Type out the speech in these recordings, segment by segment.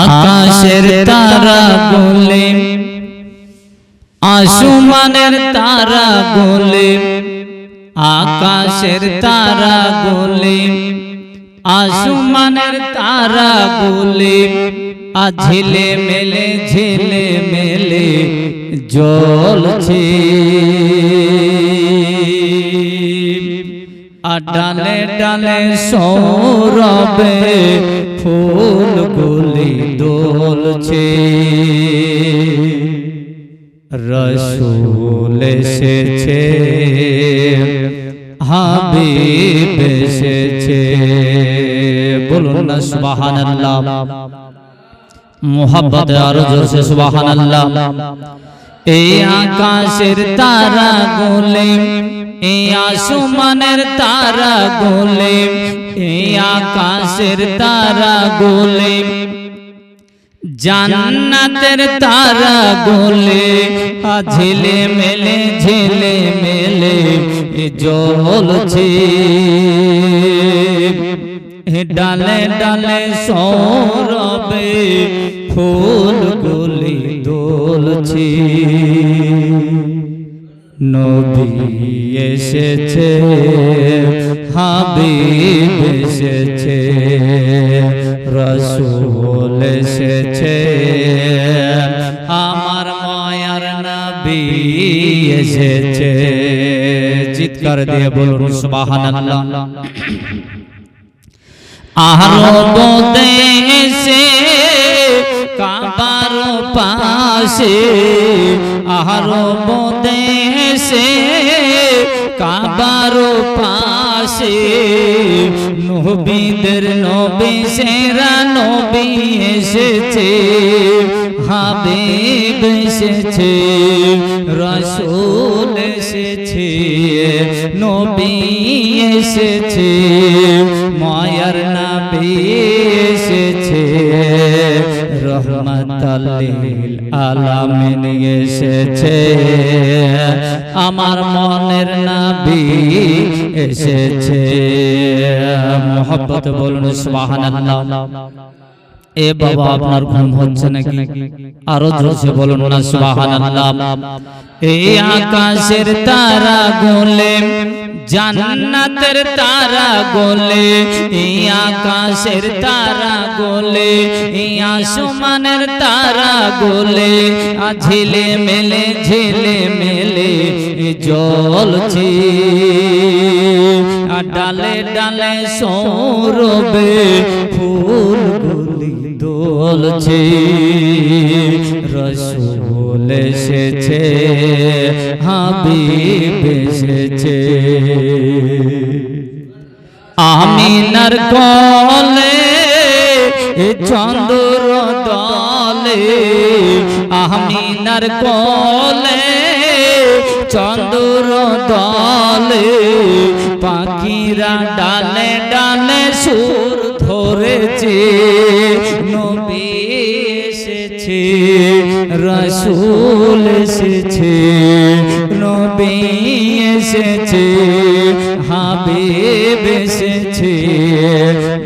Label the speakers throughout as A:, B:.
A: আকাশের তারা বলে আসমানের তারা বলে আকাশের তারা বলে আসমানের তারা বলে আঝিলে মেলে ঝিলে মেলে জ্বলছে। আর ডালে ডালে সৌরবে ফুলগুলি দোলছে রসুল এসেছে, হাবিব এসেছে। বলুন না, সুবহানাল্লাহ। মোহাব্বত আরও জোরসে সুবহানাল্লাহ। এই আকাশের তারা গোলে, এই আসমানের তারা গোলে, এই আকাশের তারা গোলে জান্নাতের তারা গোলে ঝিলে মেলে ঝিলে মেলে জ্বলছে ডালে ডালে সৌরবে ফুলগুলি দোলছে নবী এসেছে, হাবিব এসেছে। রসুল এসেছে। আমার মায়ার নবী এসেছে। চিৎকার দিয়ে বলুন সুবহানাল্লাহ। আরব দেশে কাবার পাশে আরব দেশে কাবার পাশে। নবীদের নবী, সেরা নবী এসেছে, হাবিব এসেছে, রসুল এসেছে, নবী এসেছে, মায়ার নবী এসেছে রহমতাল্লিল আলামিন এসেছে। আমার মনের নবী এসেছে। মোহব্বত বলুন, সুবহানাল্লাহ। এ বাবা আপনার ঘুম হচ্ছে নাকি? আরও জোরে বলুন না, সুবহানাল্লাহ। এই আকাশের তারা গোলে জান্নাতের তারা গোলে, এই আকাশের তারা গোলে, এই আসমানের তারা গোলে ঝিলে মেলে ঝিলে মেলে জ্বলছে আর ডালে ডালে সৌরবে ফুলগুলি দোলছে রসুল এসেছে, হাবিব এসেছে। আমিনার কলে চন্দ্র দলে। আমিনার কলে চন্দ্র দলে। পাখিরা ডালে ডালে সুর ধরেছে, নবী রসুল এসেছে, নবী এসেছে। হাবিব এসেছে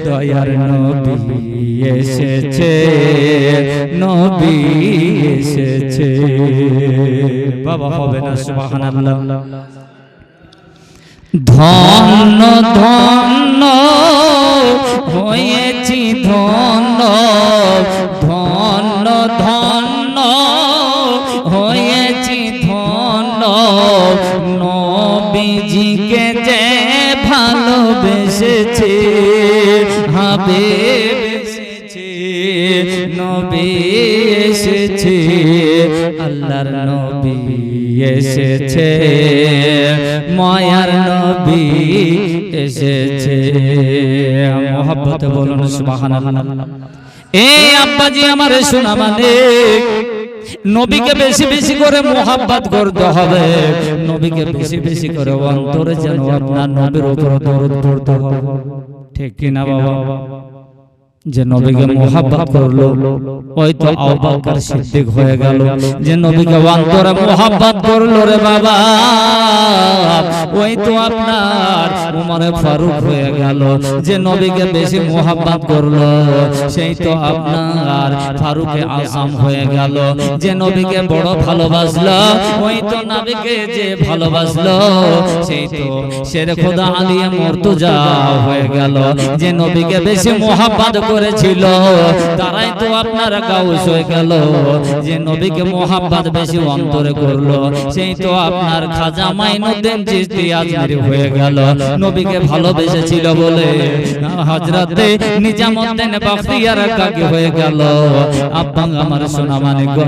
A: দয়ার নবী এসেছে নবী এসেছে। বাবা হবে না, সুবহানাল্লাহ। ধন্য ধন্য, হয়েছি ধন্য ধন্য ধন্য, হয়েছি ধন্য নবীজিকে নবী আল্লাহর নবী এসেছে, মায়ার নবী এসেছে। মোহাব্বত বলুন এ আব্বাজি আমার শোনা মানে নবীকে বেশি বেশি করে মোহাব্বত করতে হবে। নবীকে বেশি বেশি করে অন্তরে যেন আপনার নবীর উপর দরদ পড়তে হবে। ঠিক কিনা বাবা? যে নবীকে মোহাব্বত করল ওই তো আবাকার সিদ্দিক হয়ে গেল। যে নবীকে অন্তরে মোহাব্বত করল। রে বাবা। ওই তো আপনার উমরে ফারুক হয়ে গেল। যে নবীকে বেশি মোহাব্বত করল সেই তো আপনার ফারুকে আসাম হয়ে গেল। যে নবীকে বড় ভালোবাসলো ওই তো নবীকে যে ভালোবাসলো সেই তো শের খোদা আলিয়া মর্তুজা হয়ে গেল। যে নবীকে বেশি মোহাব্বত করেছিল। তারাই তো আপনার গাউস হয়ে গেল। যে নবীকে মোহাব্বত বেশি অন্তরে করল সেই তো আপনার খাজা মাইনুদ্দিন চিশতি আজমিরি হয়ে গেল। নবীকে ভালোবেসেছিল বলে হযরতে নিজামউদ্দিন বখতিয়ার কাকি হয়ে গেল। আব্বা আমার সোনা মানে গো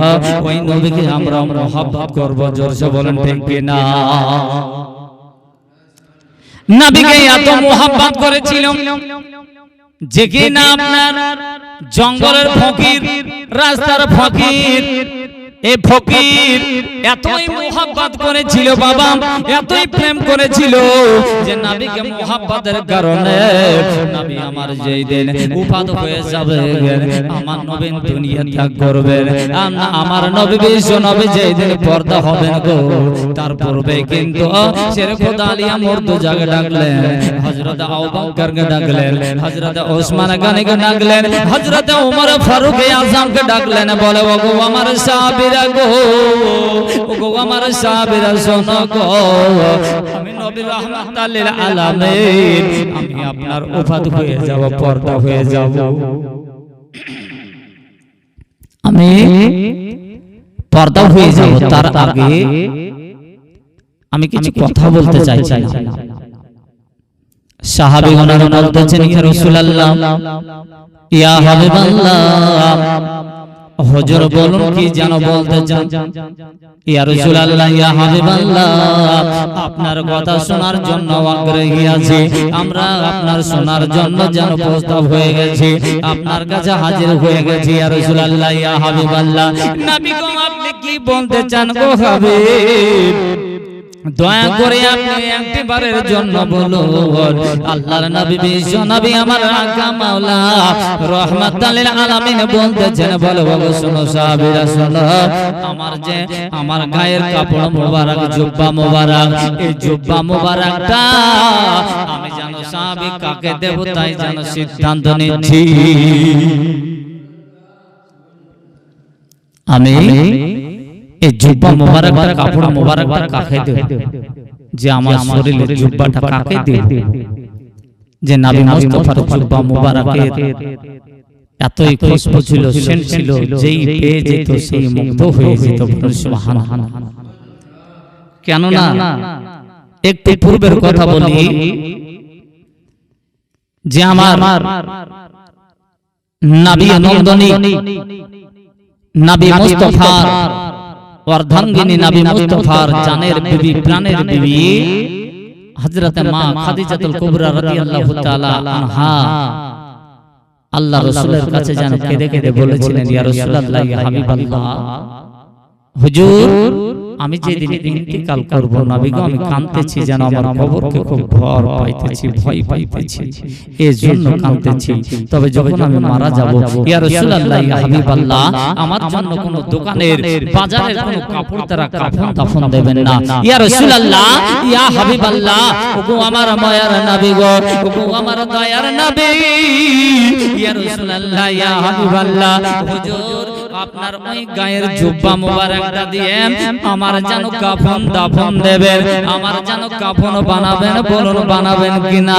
A: ওই নবীকে আমরা মোহাব্বত করব জোরসে বলেন ঠিক কি না নবীকে এত মোহাব্বত করেছিল যে কিনা আপনার জঙ্গলের ফকির রাস্তার ফকির এ ফকির এতই মোহাব্বত করেছিল বাবা এতই প্রেম করেছিল যে নবীকে মোহাব্বতের কারণে নবী আমার যেই দিন উপাদ হয়ে যাবে আমার নবীন দুনিয়া ত্যাগ করবেন আম- আমার নবী বিশ্ব নবী যেই দিন পর্দা হবেন গো তার পূর্বে কিন্তু শের খোদা আলিয়া মর্দু জাগে ডাকলেন হযরত আবু বকরকে ডাকলেন হযরত ওসমান গানিকে ডাকলেন হযরত ওমর ফারুক আজমকে ডাকলেন বলে ওগো আমার সাহাবীরা গো আমার আমি নবী আমি আপনার হয়ে যাব, পর্দা হয়ে যাব। আমি পর্দা হয়ে যাব তার আগে আমি কিছু কথা বলতে চাই। না সাহাবীগণ বলতেছেন ইয়া ইয়া হাবিবাল্লাহ হুজুর বলুন কি যেন বলতে চান? ইয়া রাসূলুল্লাহ ইয়া হাবিবাল্লাহ আপনার কথা শোনার জন্য আগ্রহী আছি। আমরা আপনার শোনার জন্য যেন প্রস্তাব হয়ে গেছি। আপনার কাছে হাজির হয়ে গেছি ইয়া রাসূলুল্লাহ ইয়া হাবিবাল্লাহ। নবী গো আপনি কি বলতে চান গো হাবিব? দয়া করে আপনি একটিবারের জন্য বলুন আল্লাহর নবী বিশ্ব নবী আমার আকা মাওলা রহমাতাল লিল আলামিন বলতেছেন বলো বলো শুনো সাহাবীরা শুনো। আমার যে আমার গায়ের কাপড় মোবারক জুব্বা মোবারক এই জুব্বা মোবারকটা আমি জানো সাহাবী কাকে দেব তাই জানো সিদ্ধান্ত নিচ্ছি। আমি এই জুব্বা মোবারকটা কাপড় মোবারকটা কাকে দেব যে আমার শরীরের জুব্বাটা কাকে দেব যে নবী মুস্তাফার জুব্বা মোবারকের এতই খুশবু ছিল সেন্ট ছিল যেই পেয়ে যেত সেই মুগ্ধ হয়ে যেত বলুন সুবহানাল্লাহ। কেন না একটু পূর্বের কথা বলি যে আমার নবী নন্দনী নবী মুস্তাফার অর্ধাঙ্গিনী নবী মুস্তাফার জানের বিবি প্রাণের বিবি হযরতে মা খাদিজাতুল কুবরা রাদিয়াল্লাহু তাআলা আনহা। আল্লাহ রাসূলের কাছে যেন কেঁদে কেঁদে বলেছিলেন ইয়া রাসূলুল্লাহ ইয়া হাবিবাল্লাহ। হুজুর আমি যেদিন ইন্তিকাল করব নবী গো আমি কাঁদতেছি যেন আমার কবরকে খুব ভর পাইতেছি ভয় পাইতেছি। এই জন্য কাঁদতেছি। তবে যখন আমি মারা যাব ইয়া রাসূলুল্লাহ ইয়া হাবিবাল্লাহ আমার জন্য কোন দোকানের বাজারের কোন কাপড় তারা কাফন দাফন দেবেন না। ইয়া রাসূলুল্লাহ ইয়া হাবিবাল্লাহ ওগো আমার মায়ার নবী গো ওগো আমার দয়ার নবী। ইয়া রাসূলুল্লাহ ইয়া হাবিবাল্লাহ হুজুর। আপনার ওই গায়ের জুব্বা মোবারকটা দিয়ে আমার যেন কাফন দাফন দেবেন। আমার যেন কাফন বানাবেন বলুন বানাবেন কিনা।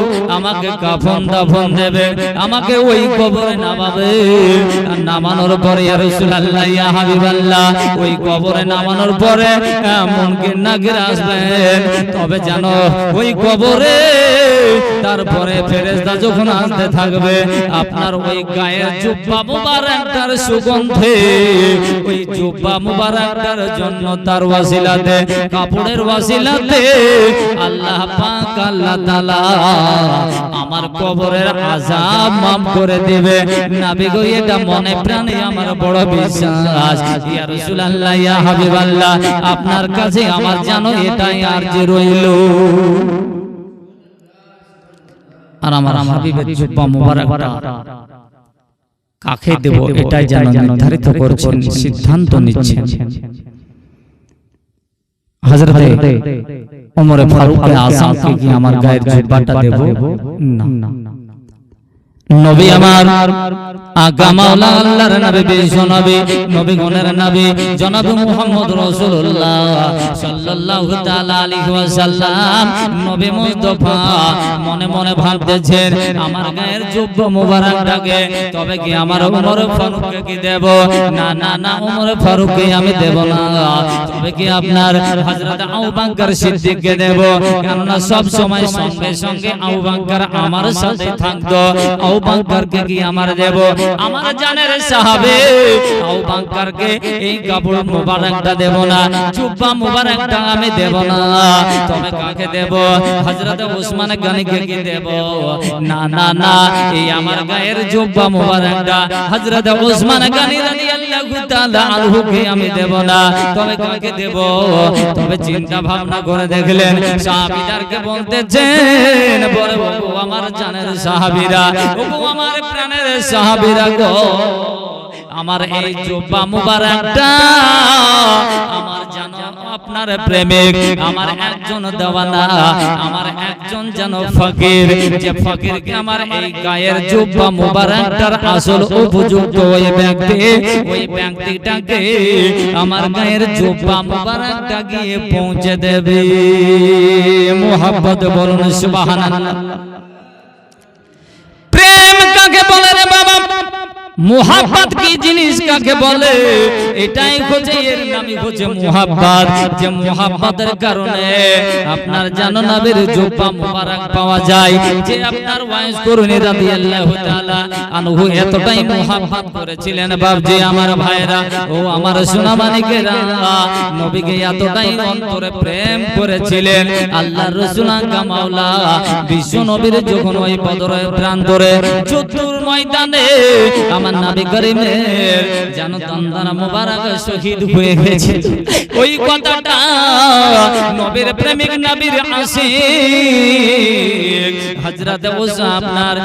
A: আমাকে কাফন দাফন দেবে। আমাকে ওই কবরে নামাবে। নামানোর পরে ইয়া রাসূলুল্লাহ ইয়া হাবিবাল্লাহ ওই কবরে নামানোর পরে মুনকির নাকির আসবেন তবে জানো ওই কবরে তারপরে ফেরেশতা যখন আসতে থাকবে আপনার ওই গায়ের জুব্বা মুবারকটার সুগন্ধে ওই জুব্বা মুবারকটার জন্য তার ওয়াসিলাতে কাপড়ের ওয়াসিলাতে আল্লাহ পাক আল্লাহ তাআলা আমার কবরের আযাব মাফ করে দেবে। নবী গো, এটা মনে প্রাণে আমার বড় বিশ্বাস। ইয়া রাসূলুল্লাহ, ইয়া হাবিবাল্লাহ, আপনার কাছে আমার জানো এটাই আর যে রইল। আর আমার হাবিবের জুব্বা কাকে দেব, এটাই যেন নির্ধারিত করছেন, সিদ্ধান্ত নিচ্ছেন। হযরতে ওমরে ফারুক আযমকে কি আমার গায়ের জুব্বাটা দেব না নবী আমার আগা মাওলা আল্লাহর নবী বিশ্ব নবী নবী জনাব মুহাম্মদ রাসূলুল্লাহ সাল্লাল্লাহু তাআলা আলাইহি ওয়াসাল্লাম নবী মুস্তাফা মনে মনে ভাবতেছেন, আমার গায়ের তবে কি আমার ওমর ফারুককে কি দেব? না না না ফারুককে আমি দেব না। তবে কি আপনার হযরত সিদ্দিককে দেব? সব সময় সঙ্গে সঙ্গে আমার সাথে থাকতো। আবু বকরকে কি আমার দেব আমার জানের সাহাবে আবু বকরকে এই কাপড় মোবারকটা দেব না। জুব্বা মোবারকটা আমি দেব না। তবে কাকে দেব? হযরত ওসমান গনিকে কি দেব? না না না এই আমার গায়ের জুব্বা মোবারকটা হযরত ওসমান গনি রাদিয়াল্লাহু তাআলা আনহুকে আমি দেব না। তবে কাকে দেব? তবে চিন্তা ভাবনা করে দেখলেন সাহাবীদেরকে বলতেছেন বলে বাবু আমার জানের সাহাবীরা ওগো আমার প্রাণের সাহাবীরা গো আমার এই জুব্বা মুবারকটা আমার জানো আপনার প্রেমিক আমার একজন দেওয়ানা আমার একজন যেন ফকির যে ফকিরকে আমার এই গায়ের জুব্বা মুবারকটার আসল উপযুক্ত ওই ব্যক্তি ওই ব্যক্তিটাকে আমার গায়ের জুব্বা মুবারকটা গিয়ে পৌঁছে দেবে। মোহাব্বত বলুন সুবহানাল্লাহ। মোহাব্বত কি জিনিস কাকে বলে? এটাই হচ্ছে এর নামই হচ্ছে মোহাব্বত। যে মোহাব্বতের কারণে আপনার জানো নবীর জুব্বা মুবারক পাওয়া যায়। যে আপনার ওয়াইস করুনি রাদিয়াল্লাহু তাআলা আনহু এতটাই মোহাব্বত করেছিলেন বাপজি আমার ভাইরা ও আমার সোনা মানিকেরা নবীকে এতটাই অন্তরে প্রেম করেছিলেন। আল্লাহর রাসূল আঙ্কা মাওলা বিশ্ব নবীর যখন ওই বদরের প্রান্তরে চতুর ময়দানে আমার নবী করিমের জানো তন্দানা মুবারক শহীদ হয়ে গেছে। ওই কথাটা নবীর প্রেমিক নবীর আশিক হযরত ওসা আপনার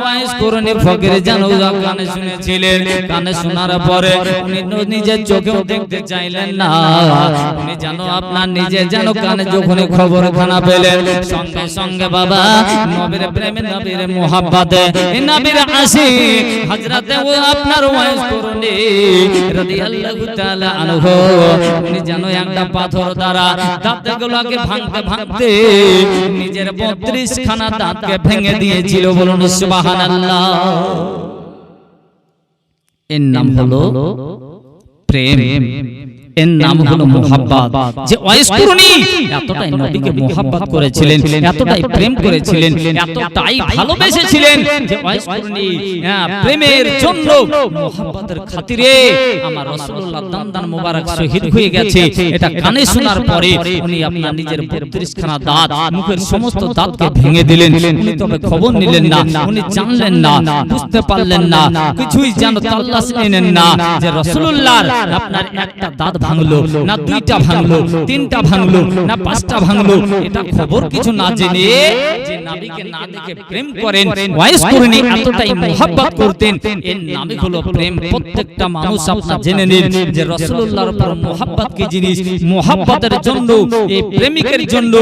A: ওয়াইস করনি ফকির জানো কানে শুনেছিলেন। কানে শোনার পরে উনি নিজের চোখেও দেখতে চাইলেন না। উনি জানো আপনার নিজে জানো কানে যখন খবর খানা পেলেন। সঙ্গে সঙ্গে বাবা নবীর প্রেমে নবীর মোহাব্বতে নবীর আশিক হযরতে আপনার ওয়াইস করনি রাদিয়াল্লাহু তাআলা আনহু। উনি জানো একটা পাথর দ্বারা দাঁতগুলোকে ভাঙতে ভাঙতে নিজের 32 খানা দাঁতকে ভেঙে দিয়েছিল বলুন সুবহানাল্লাহ। এর নাম হলো প্রেম। এর নাম হলো মোহাব্বত। যে ওয়াইসকুরনি এতটাই নবীকে মোহাব্বত করেছিলেন এতটাই প্রেম করেছিলেন এতটাই ভালোবেসেছিলেন যে ওয়াইসকুরনি প্রেমের জন্য মোহাব্বতের খাতিরে আমার রাসূলুল্লাহ দান মোবারক শহীদ হয়ে গেছে। এটা কানে শোনার পরে উনি আপনার নিজের 32 খানা দাঁত মুখের সমস্ত দাঁতকে ভেঙে দিলেন। উনি তবে খবর নিলেন না উনি জানলেন না বুঝতে পারলেন না কিছুই জানো তাল্লাশ নিলেন না। যে রাসূলুল্লাহর আপনার একটা দাঁত ভাঙলো না দুইটা ভাঙলো তিনটা ভাঙলো না পাঁচটা ভাঙলো এটা খবর কিছু না জেনে যে নবীকে না দেখে প্রেম করেন ওয়াইস করেনি এতটাই মোহাব্বত করতেন। এর নামই হলো প্রেম প্রত্যেকটা মানুষ আপনার জেনে নিন যে রাসূলুল্লাহর উপর মোহাব্বত কি জিনিস? মোহাব্বতের জন্য এই প্রেমিকের জন্য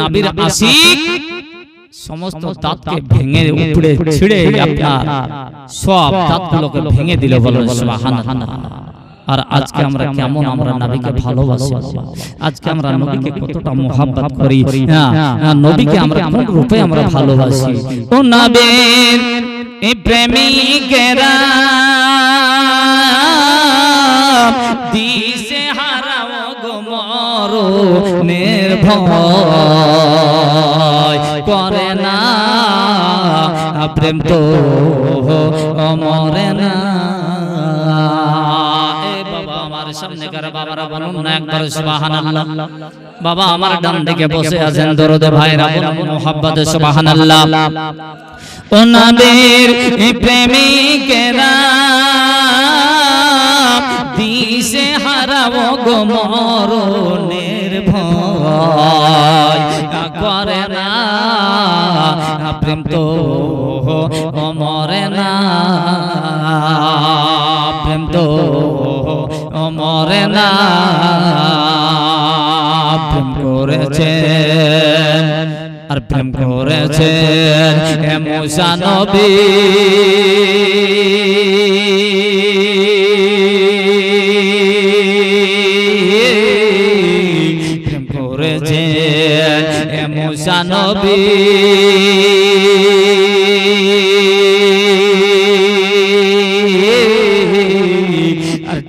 A: নবীর আশিক সমস্ত দাঁতকে ভেঙে উপড়ে ছিঁড়ে আপনার সব দাঁতগুলোকে ভেঙে দিল বলো সুবহানাল্লাহ। আর আজকে আমরা কেমন আমরা নবীকে ভালোবাসি? আজকে আমরা নবীকে কতটা মোহাব্বত করি? হ্যাঁ, হ্যাঁ, নবীকে আমরা কোন রূপে আমরা ভালোবাসি? ও নবীর এই প্রেমিকেরা দিশে হারাও গো মরো নির্ভয় করে না। প্রেম তো মরে না। সামনে কার বাবারা বলুন না একবার সুবহানাল্লাহ। বাবা আমার ডান দিকে বসে আছেন দরদে ভাইরা বলুন মোহাব্বতে সুবহানাল্লাহ। ও নবীর প্রেমিকেরা দিশে হারাবো গো মরণের ভয়। করে না প্রেম তো মরে না প্রেম তো মরে না। প্রেম করেছে আর প্রেম করেছে হে প্রেম করেছে হে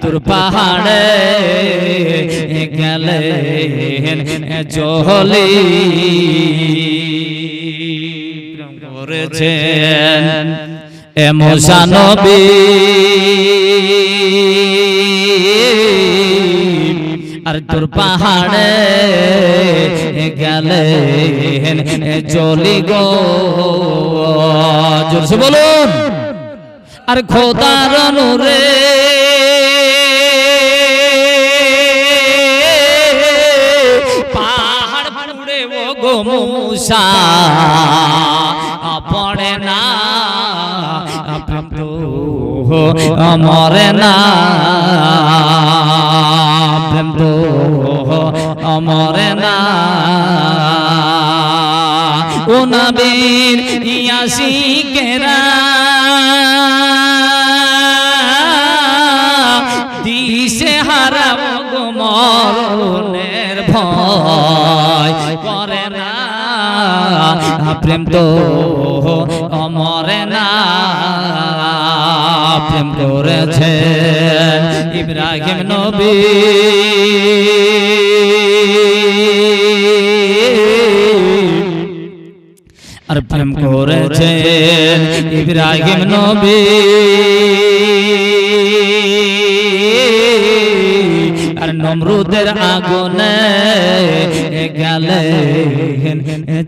A: তোর পাহাড়ে গেলে জহলি। করেছেন এ আর তোর পাহাড়ে গেলে জলি গো। বলুন। আর খোদার নূরে মুসা পড়ে না প্রেম তো না প্রেম না ও নবীর ইয়াসি কেরা দিশে হারাব গো মরণের ভয় প্রেম তো অমরে না। প্রেম করেছে ইব্রাহিম নবী। আর প্রেম করেছে ইব্রাহিম নবী। আর নমরুদের আগুনে গেলে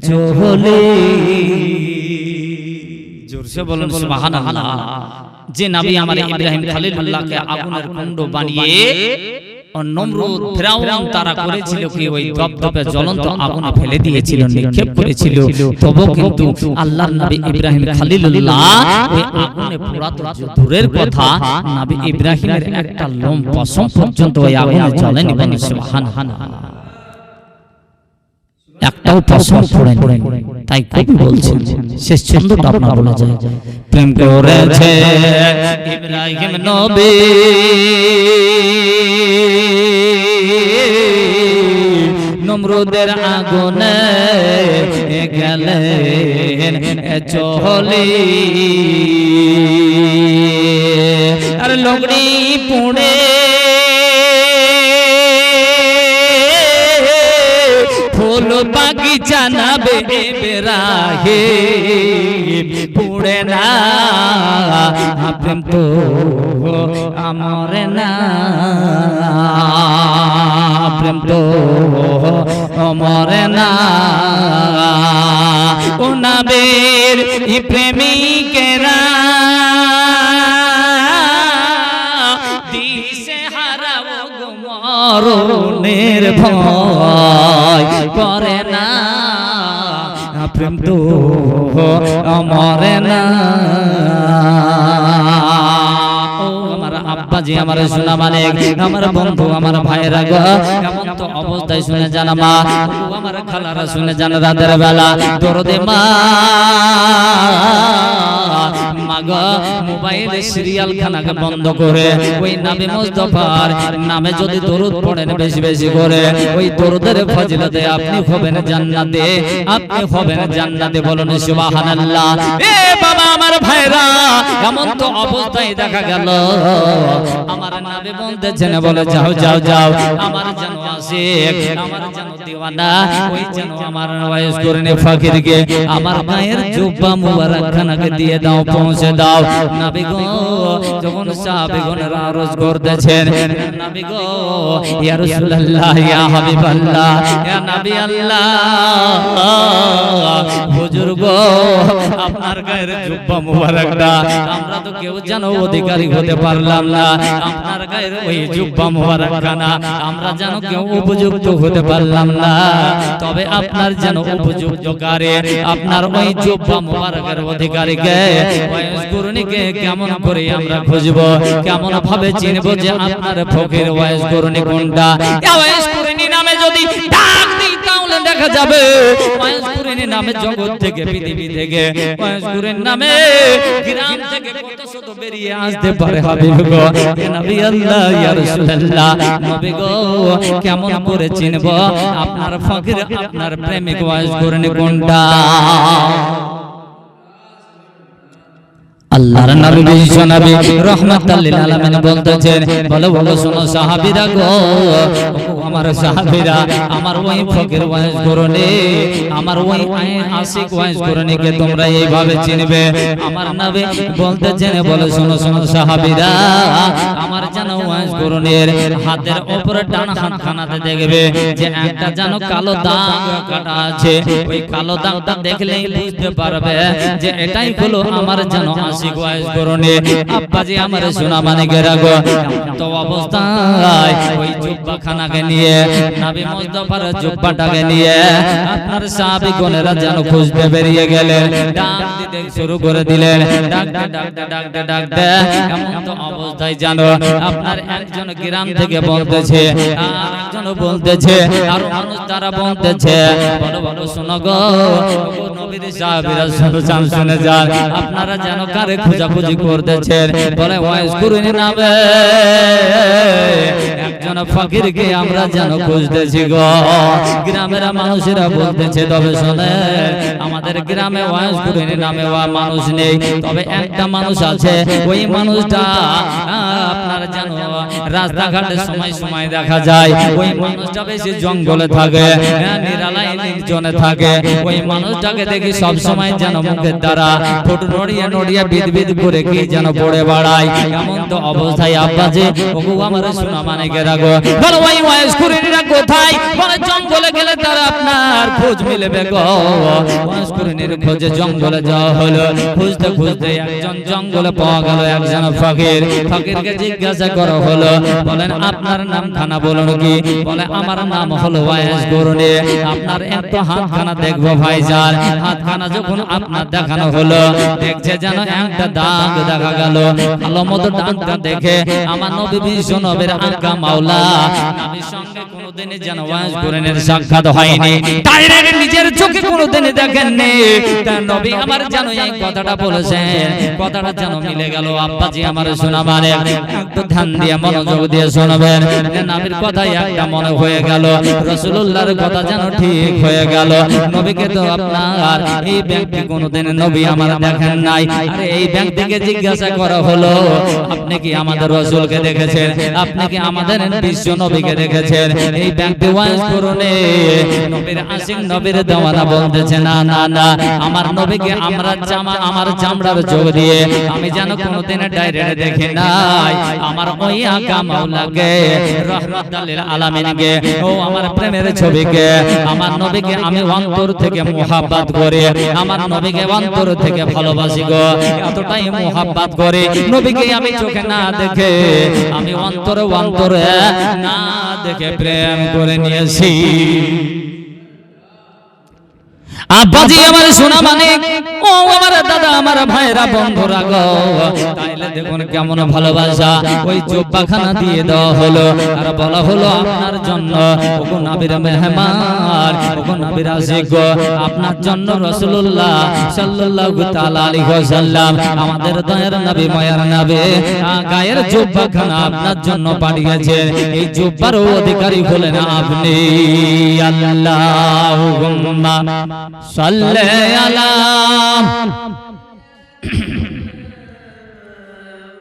A: চলে জোরসে বলুন, সুবহানাল্লাহ। যে নবী আমার ইব্রাহিম খলিলুল্লাহকে আগুনের কুণ্ড বানিয়ে নমরুদ ফেরাউন তারা করেছিল কি ওই দপদপে জ্বলন্ত আগুনে ফেলে দিয়েছিল নিক্ষেপ করেছিল। তবু কিন্তু আল্লাহর নবী ইব্রাহিম খলিলুল্লাহ ওই আগুনে পোড়া তো দূরের কথা নবী ইব্রাহিমের একটা লোম পশম পর্যন্ত ওই আগুনে জ্বলেনি বলে সুবহানাল্লাহ। একটাও পড়ে তাই কবি বলছেন। শেষ ছন্দটা আপনার বলা যায়। প্রেম করেছে ইব্রাহিম নবী। নমরুদের আগুনে গেলে চহলি। আর লগড়ি পুড়ে ফুল বাগিচা না বেরাহে পুড়ে না। প্রেম তো আমর না। প্রেম তো অমর না। ও নাবের প্রেমিকেরা মরণের ভয় করে না। প্রেম তো মরে না। ও আমার সোনা মালিক, আমার বন্ধু, আমার ভাইরা গো এমন তো অবস্থায় শুনে জানা মা। আমার খালারা শুনে জানা বেলা। মা। মাগো মোবাইলে সিরিয়াল খানাকে বন্ধ করে ওই নবী মুস্তাফার নামে যদি দরুদ পড়েন বেশি বেশি করে ওই দরুদের ফজিলতে আপনি হবেন জান্নাতে আপনি হবেন জান্নাতে বলুন সুবহানাল্লাহ এ বাবা আমার ভাইরা এমন তো অবস্থায় দেখা গেল আমার নবী বলতেছেন বলে যাও যাও যাও আমার যেন আসে আমার যেন দিওয়ানা ওই যেন আমার ওয়াইস করে নে ফকিরকে আমার গায়ের জুব্বা মুবারক খানাকে দিয়ে দাও পৌঁছে দাও। নবী গো যখন আরজ করতেছেন নবী গো ইয়া রাসূলুল্লাহ ইয়া হাবিবাল্লাহ ইয়া নবী আল্লাহ। হুজুর গো আপনার গায়ের জুব্বা মুবারকটা আমরা তো কেউ জানো অধিকারী হতে পারলাম না। আপনার গায়ের ওই জুব্বা মুবারকখানা আমরা যেন কেউ উপযুক্ত হতে পারলাম না। তবে আপনার যেন উপযুক্ত কারে আপনার ওই জুব্বা মুবারকের অধিকারীকে ওয়াইস গুরুনিকে কেমন করে আমরা খুঁজবো? কেমন ভাবে চিনবো যে আপনার ফকির ওয়াইস গুরুনি কোনটা? এ ওয়াইস গুরুনি নামে যদি ডাক দিই তাহলে দেখা যাবে ওয়াইস গুরুনি নামে জগৎ থেকে পৃথিবী থেকে। গুরুনি নামে গ্রাম থেকে কত শত বেরিয়ে আসতে পারে হাবিব গো? নবী আল্লাহ ইয়া রাসূলুল্লাহ। নবী গো কেমন করে চিনবো? আপনার ফকির আপনার প্রেমিক গুরুনি কোনটা? আল্লাহর নবী বিশ্ব নবী রাহমাতাল লিল আলামিন বলতেছেন বলো বলো শোনো সাহাবীরা গো আমার সাহাবীরা আমার ওই ফকির ওয়াইজ করনে আমার ওই আশিক ওয়াইজ করনে কে তোমরা এইভাবে চিনবে আমার নবী বলতেছেন বলো শোনো শোনো সাহাবীরা আমার যেন ওয়াইজ করনের হাতের উপরে ডান হাত খানাতে দেখবে যে একটা যেন কালো দাগ কাটা আছে ওই কালো দাগটা দেখলেই বুঝতে পারবে যে এটাই হলো আমার যেন আশিক ওয়াইজ করনে আব্বাজি আমার সোনা মানে গেরাগো তো অবস্থায় ওই জুব্বা নিয়ে নবী মুস্তাফার জুব্বাটাকে নিয়ে আপনার সাহাবী গণেরা যেন খুঁজতে বেরিয়ে গেলেন। ডাক দিতে শুরু করে দিলেন। ডাকতে ডাকতে ডাকতে ডাকতে এমন তো অবস্থায় জানো আপনার একজন গ্রাম থেকে বলতেছে আর একজন বলতেছে আর মানুষ তারা বলতেছে বলো বলো শোনো গো। নবীর সাহাবীরা শুনে যান। শুনে যান। আপনারা যেন কারে খোঁজাখুঁজি করতেছেন বলে ওয়াইস কুরুনি নামে। একজন ফকিরকে আমরা যেন খুঁজতেছি গো। গ্রামের মানুষেরা বলতেছে তবে শোনে আমাদের গ্রামে ওয়াইস কুরুনি নামে ওয়া মানুষ নেই। তবে একটা মানুষ আছে ওই মানুষটা আপনার যেন রাস্তাঘাটে সময় সময় দেখা যায়। ওই মানুষটা বেশি জঙ্গলে থাকে হ্যাঁ, নিরালায় নির্জনে থাকে। ওই মানুষটাকে দেখি সব সময় যেন মুখের দ্বারা ঠোঁট নড়িয়ে নড়িয়ে বিদ বিদ করে কি যেন পড়ে বাড়ায়? এমন তো অবস্থায় আব্বা যে ওগো আমার শোনা মানে কে রাখো বলো ওই ওয়াইস কুরিনিরা কোথায়? বলে জঙ্গলে গেলে তারা আপনার খোঁজ মিলবে গো। ওয়াইস কুরিনির খোঁজে জঙ্গলে যাওয়া হলো। খুঁজতে খুঁজতে একজন জঙ্গলে পাওয়া গেল একজন ফকির। ফকিরকে জিজ্ঞাসা করা হলো বলেন আপনার নাম খানা বলুন কি? বলে আমার নাম হলো ওয়াইস কুরিনি আপনার একটু হাতখানা দেখব ভাইজান। হাতখানা যখন আপনার দেখানো হলো দেখছে যেন একটা দাগ দেখা গেল। ভালো মতো দাগটা দেখে আমার নবী বিশ্ব নবীর আজ্ঞা মাওলা। নবীর সঙ্গে কোনোদিন যেন ওয়াজ করেনের সাক্ষাৎ হয়নি। ডাইরেক্ট নিজের চোখে কোনোদিন দেখেননি। তার নবী আমার যেন এই কথাটা বলেছেন। কথাটা যেন মিলে গেল। আব্বাজি আমার শোনা মানে একটু ধ্যান দিয়ে মনোযোগ দিয়ে শুনবেন। নবীর কথাই একটা মনে হয়ে গেল। রসুল্লাহর কথা যেন ঠিক হয়ে গেল। নবীকে তো আপনার এই ব্যক্তি কোনোদিন নবী আমার দেখেন নাই। আরে এই ব্যক্তিকে জিজ্ঞাসা করা হলো আপনি কি আমাদের রসুলকে দেখেছেন? আপনি কি আমাদের বিশ্ব নবীকে দেখেছেন? এই ব্যক্তি ওয়াজ করুনে নবীর আশিক নবীর দেওয়ানা বলতেছে না না না আমার নবীকে আমরা জামা আমার চামড়ার চোখ দিয়ে আমি যেন কোনোদিন ডাইরেক্ট দেখি নাই। আমার ওই আকা মাওলাকে রহমাতুল আলামিনকে ও আমার প্রেমের ছবিকে আমার নবীকে আমি অন্তর থেকে মোহাব্বত করে, আমার নবীকে অন্তর থেকে ভালোবাসি গো। এতটাই মোহাব্বত করে, নবীকে আমি চোখে না দেখে, আমি অন্তরে অন্তরে না দেখে প্রেম করে নিয়েছি। আব্বাজি আমার সোনা মানে ও আমার দাদা, আমার ভাইরা, বন্ধুরা গো। তাইলে দেখুন কেমন ভালোবাসা। ওই দিয়ে দেওয়া হলো। আর বলা হলো আপনার জন্য। আপনার জন্য আমাদের গায়ের আপনার জন্য পাঠিয়েছে এই অধিকারী হলেন আপনি। আল্লাহুম্মা সাল্লি আলা Islam.